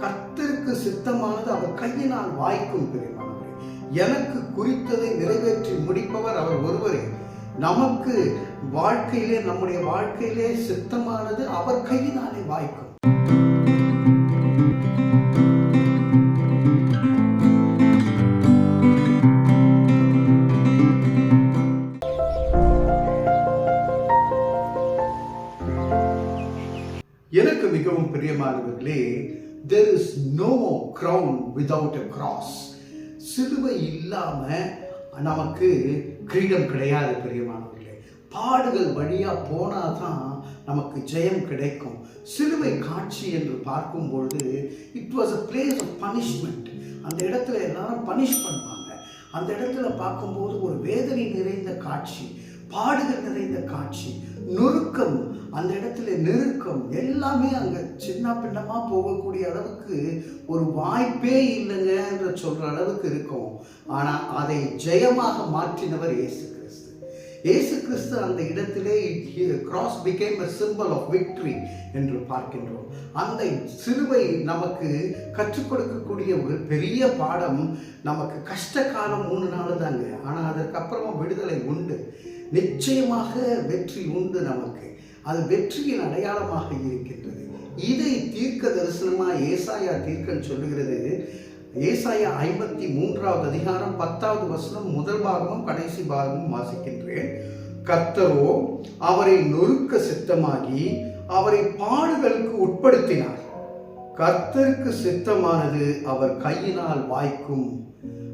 கர்த்தருக்கு சித்தமானது அவர் கையினால் வாய்க்கும் பிரியமானவரே எனக்கு குறித்ததை நிறைவேற்றி முடிப்பவர் அவர் ஒருவரே. நமக்கு வாழ்க்கையிலே நம்முடைய வாழ்க்கையிலே சித்தமானது அவர் கையினாலே வாய்க்கும். எனக்கு மிகவும் பிரியமானவர்களே there is no crown without a cross சிலுவை இல்லாமல் நமக்கு கிரீடம் கிடையாது பிரியமானவர்களே. பாடுகள் வழியாக போனால் தான் நமக்கு ஜெயம் கிடைக்கும். சிலுவை காட்சி என்று பார்க்கும் பொழுது it was a place of punishment அந்த இடத்துல எல்லாரும் பனிஷ் பண்ணுவாங்க. அந்த இடத்துல பார்க்கும்போது ஒரு வேதனை நிறைந்த காட்சி. பாடுகள் நிறைந்த காட்சி. நொறுக்கம் அந்த இடத்துல நெருக்கம் எல்லாமே அங்க சின்ன பின்னமா போகக்கூடிய அளவுக்கு ஒரு வாய்ப்பே இல்லைங்க என்று சொல்ற அளவுக்கு இருக்கும். ஆனா அதை ஜெயமாக மாற்றினவர் இயேசு கிறிஸ்து. இயேசு கிறிஸ்து அந்த இடத்திலே cross became a symbol of victory என்று பார்க்கின்றோம். அந்த சிலுவை நமக்கு கற்றுக் கொடுக்கக்கூடிய ஒரு பெரிய பாடம் நமக்கு கஷ்ட காலம் மூணு நாள் தாங்க ஆனால் அதற்கப்புறமா விடுதலை உண்டு. நிச்சயமாக வெற்றி உண்டு நமக்கு. அது வெற்றியின் அடையாளமாக இருக்கின்றது. இதை தீர்க்க தரிசனமாக ஏசாயா தீர்க்கன் சொல்லுகிறது. ஏசாயா ஐம்பத்தி மூன்றாவது அதிகாரம் பத்தாவது வசனம் முதல் பாகமும் கடைசி பாகமும் வாசிக்கின்றேன். கர்த்தரோ அவரை நொறுக்க சித்தமாகி அவரை பாடுகளுக்கு உட்படுத்தினார். கர்த்தருக்கு சித்தமானது அவர் கையினால் வாய்க்கும்.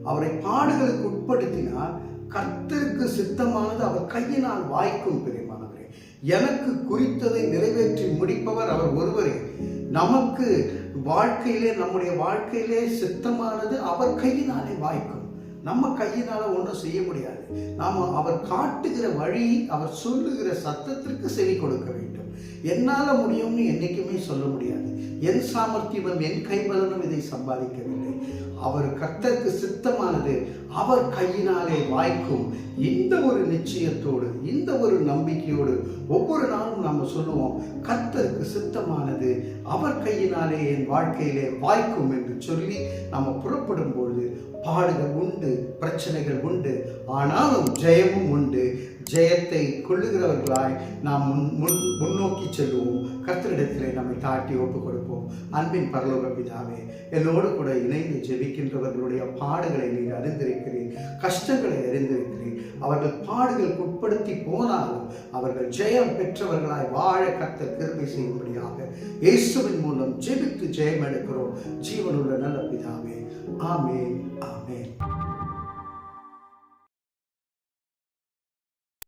அவரை பாடுகளுக்கு உட்படுத்தினார் கர்த்தருக்கு சித்தமானது கையினால் வாய்க்கும் பிரியமானவரே. எனக்கு குறித்ததை நிறைவேற்றி முடிப்பவர் அவர் ஒருவரே. நமக்கு வாழ்க்கையிலே நம்முடைய வாழ்க்கையிலே சித்தமானது அவர் கையினாலே வாய்க்கும். நம்ம கையினால ஒன்றும் செய்ய முடியாது. நாம அவர் காட்டுகிற வழி அவர் சொல்லுகிற சத்தத்திற்கு செவி கொடுக்க வேண்டும். என்னால முடியும்னு என்னைக்குமே சொல்ல முடியாது. என் சாமர்த்தியமும் என் கைபலனும் இதை சம்பாதிக்கவில்லை. அவர் கர்த்தருக்கு சித்தமானது. அவர் கையினாலே வாய்க்கும். இந்த ஒரு நிச்சயத்தோடு இந்த ஒரு நம்பிக்கையோடு ஒவ்வொரு நாளும் நம்ம சொல்லுவோம் கர்த்தருக்கு சித்தமானது. அவர் கையினாலே என் வாழ்க்கையிலே வாய்க்கும் என்று சொல்லி நம்ம புறப்படும் பொழுது பாடுகள் உண்டு பிரச்சனைகள் உண்டு. ஆனாலும் ஜெயமும் உண்டு. ஜெயத்தை கொள்ளுகிறவர்களாய் நாம் முன் முன் நோக்கி செல்லுவோம். கர்த்தரிடத்திலே நம்மை தாட்டி ஒப்பு கொடுப்போம் அன்பின் பரலோக பிதாவே என்னோடு கூட இணைந்து ஜெபிக்கின்றவர்களுடைய பாடுகளை நீர் அறிந்திருக்கிறேன் கஷ்டங்களை அறிந்திருக்கிறேன் அவர்கள் பாடுகளுக்கு உட்படுத்தி போனாலும் அவர்கள் ஜெயம் பெற்றவர்களாய் வாழ கர்த்தர் கிருமை செய்யும்படியாக இயேசுவின் மூலம் ஜெபித்து ஜெயம் எடுக்கிறோம். ஜீவனுள்ள நல்ல பிதாவே ஆமென் ஆமேன்.